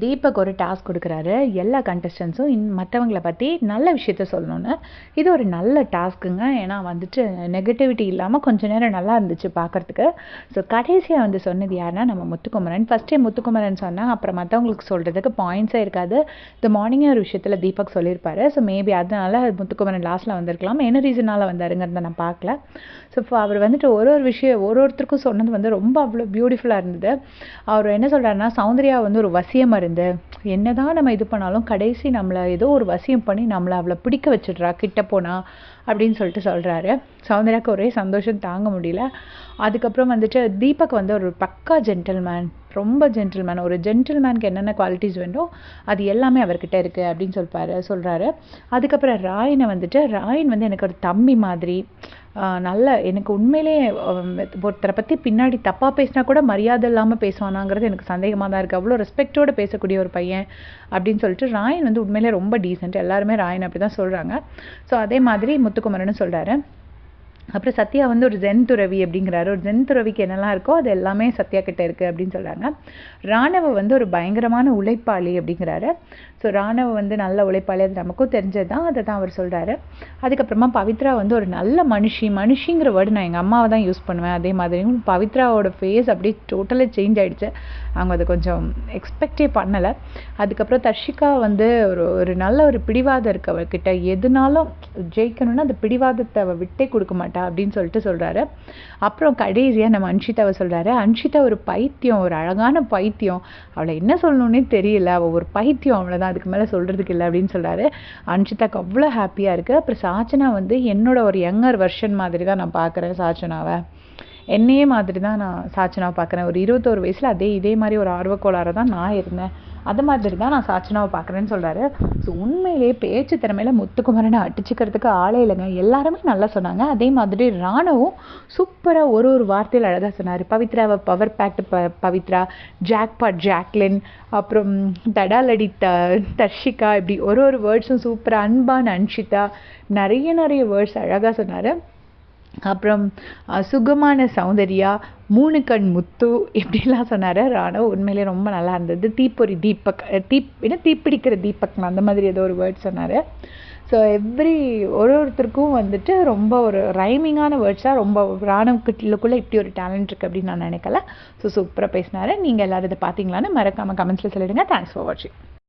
தீபக் ஒரு டாஸ்க் கொடுக்குறாரு. எல்லா கண்டஸ்டன்ஸும் இன் மற்றவங்கள பற்றி நல்ல விஷயத்த சொல்லணும்னு. இது ஒரு நல்ல டாஸ்க்குங்க ஏன்னா வந்துட்டு நெகட்டிவிட்டி இல்லாமல் கொஞ்ச நேரம் நல்லா இருந்துச்சு பார்க்குறதுக்கு ஸோ கடைசியாக வந்து சொன்னது யாருன்னா நம்ம முத்துக்குமரன். ஃபஸ்ட்டே முத்துக்குமரன் சொன்னால் அப்புறம் மற்றவங்களுக்கு சொல்கிறதுக்கு பாயிண்ட்ஸே இருக்காது. இந்த மார்னிங்கே ஒரு விஷயத்தில் தீபக் சொல்லியிருப்பாரு. ஸோ மேபி அதனால முத்துக்குமரன் லாஸ்ட்டில் வந்திருக்கலாம். என்ன ரீசனால் வந்தாருங்கிறத நான் பார்க்கல ஸோ இப்போ அவர் வந்துட்டு ஒரு ஒரு விஷயம் ஒரு ஒருத்தருக்கும் சொன்னது வந்து ரொம்ப அவ்வளோ பியூட்டிஃபுல்லாக இருந்தது. அவர் என்ன சொல்கிறாருன்னா சௌந்தர்யா வந்து ஒரு இருந்து என்னதான் நம்ம இது பண்ணாலும் கடைசி நம்மளை ஏதோ ஒரு வசியம் பண்ணி நம்மளை அவளை பிடிக்க வச்சிடுறா கிட்ட போனா அப்படின்னு சொல்லிட்டு சொல்கிறாரு சௌந்தர்யாவுக்கு ஒரே சந்தோஷம் தாங்க முடியல. அதுக்கப்புறம் வந்துட்டு தீபக் வந்து ஒரு பக்கா ஜென்டில்மேன் ரொம்ப ஜென்டில்மேன் ஒரு ஜென்டில்மேனுக்கு என்னென்ன குவாலிட்டிஸ் வேண்டோ அது எல்லாமே அவர்கிட்ட இருக்குது அப்படின்னு சொல்லிப்பாரு சொல்கிறாரு அதுக்கப்புறம் ராயனை வந்துட்டு ராயன் வந்து எனக்கு ஒரு தம்பி மாதிரி நல்ல எனக்கு உண்மையிலே ஒருத்தரை பற்றி பின்னாடி தப்பாக பேசினா கூட மரியாதை இல்லாமல் பேசுவானாங்கிறது எனக்கு சந்தேகமாக தான் இருக்குது அவ்வளோ ரெஸ்பெக்டோடு பேசக்கூடிய ஒரு பையன் அப்படின்னு சொல்லிட்டு ராயன் வந்து உண்மையிலே ரொம்ப டீசென்ட் எல்லாருமே ராயன் அப்படி தான் சொல்கிறாங்க ஸோ அதே மாதிரி முத்துக்குமரன் சொல்கிறாரு அப்புறம் சத்யா வந்து ஒரு ஜென் துறவி அப்படிங்கிறாரு. ஒரு ஜென் துறவிக்கு என்னெல்லாம் இருக்கோ அது எல்லாமே சத்யா கிட்ட இருக்குது அப்படின்னு சொல்கிறாங்க ராணவ வந்து ஒரு பயங்கரமான உழைப்பாளி அப்படிங்கிறாரு. ஸோ ராணவ வந்து நல்ல உழைப்பாளி. அது நமக்கும் தெரிஞ்சது தான் அதை தான் அவர் சொல்கிறாரு அதுக்கப்புறமா பவித்ரா வந்து ஒரு நல்ல மனுஷி. மனுஷிங்கிற வேர்டு நான் எங்கள் அம்மாவை தான் யூஸ் பண்ணுவேன். அதே மாதிரியும் பவித்ராவோட ஃபேஸ் அப்படியே டோட்டலாக சேஞ்ச் ஆகிடுச்சு அவங்க அதை கொஞ்சம் எக்ஸ்பெக்டே பண்ணலை. அதுக்கப்புறம் தர்ஷிகா வந்து ஒரு ஒரு நல்ல ஒரு பிடிவாதம் இருக்கு அவர்கிட்ட எதுனாலும் ஜெயிக்கணும்னா அந்த பிடிவாதத்தை அவள் விட்டே கொடுக்க மாட்டேன் மாட்டா அப்படின்னு சொல்லிட்டு சொல்கிறாரு அப்புறம் கடைசியாக நம்ம அன்ஷிதாவை சொல்கிறாரு அன்ஷிதா ஒரு பைத்தியம் ஒரு அழகான பைத்தியம். அவளை என்ன சொல்லணுன்னே தெரியல. அவள் ஒரு பைத்தியம் அவ்வளோதான் அதுக்கு மேலே சொல்கிறதுக்கு இல்லை அப்படின்னு சொல்கிறாரு அன்ஷிதாக்கு அவ்வளோ ஹாப்பியாக இருக்குது அப்புறம் சாச்சனா வந்து என்னோட ஒரு யங்கர் வெர்ஷன் மாதிரி தான் நான் பார்க்குறேன் சாச்சனாவை. என்னையே மாதிரி தான் நான் சாச்சனாவை பார்க்குறேன் ஒரு இருபத்தோரு வயசில் அதே இதே மாதிரி ஒரு ஆர்வக்கோளாறு தான் நான் இருந்தேன். அது மாதிரி தான் நான் சாச்சனாவை பார்க்குறேன்னு சொல்கிறாரு ஸோ உண்மையிலேயே பேச்சு திறமையில் முத்துக்குமரனை அடிச்சுக்கிறதுக்கு ஆளே இல்லைங்க. எல்லாருமே நல்லா சொன்னாங்க. அதே மாதிரி ராணுவும் சூப்பராக ஒரு ஒரு வார்த்தையில் அழகாக சொன்னார். பவித்ராவை பவர் பேக்டு ப பவித்ரா ஜாக்பாட் ஜாக்லின் அப்புறம் தடாலடி த தர்ஷிகா இப்படி ஒரு ஒரு வேர்ட்ஸும் சூப்பராக அன்பான் அன்ஷிதா நிறைய நிறைய வேர்ட்ஸ் அழகாக சொன்னார். அப்புறம் சுகமான சௌந்தர்யா மூணு கண் முத்து இப்படிலாம் சொன்னார். ராணவ் உண்மையிலே ரொம்ப நல்லா இருந்தது. தீப்பொறி தீபக் தீப் என்ன தீப்பிடிக்கிற தீபக் அந்த மாதிரி ஏதோ ஒரு வேர்ட் சொன்னார். ஸோ எவ்ரி ஒரு ஒருத்தருக்கும் வந்துட்டு ரொம்ப ஒரு ரைமிங்கான வேர்ட்ஸாக ரொம்ப ராணுவக்குள்ளே இப்படி ஒரு டேலண்ட் இருக்குது அப்படின்னு நான் நினைக்கல. ஸோ சூப்பராக பேசினார். நீங்கள் எல்லோரும் இதை பார்த்தீங்களான்னு மறக்காமல் கமெண்ட்ஸில் சொல்லிடுங்க. தேங்க்ஸ் ஃபார் வாட்சிங்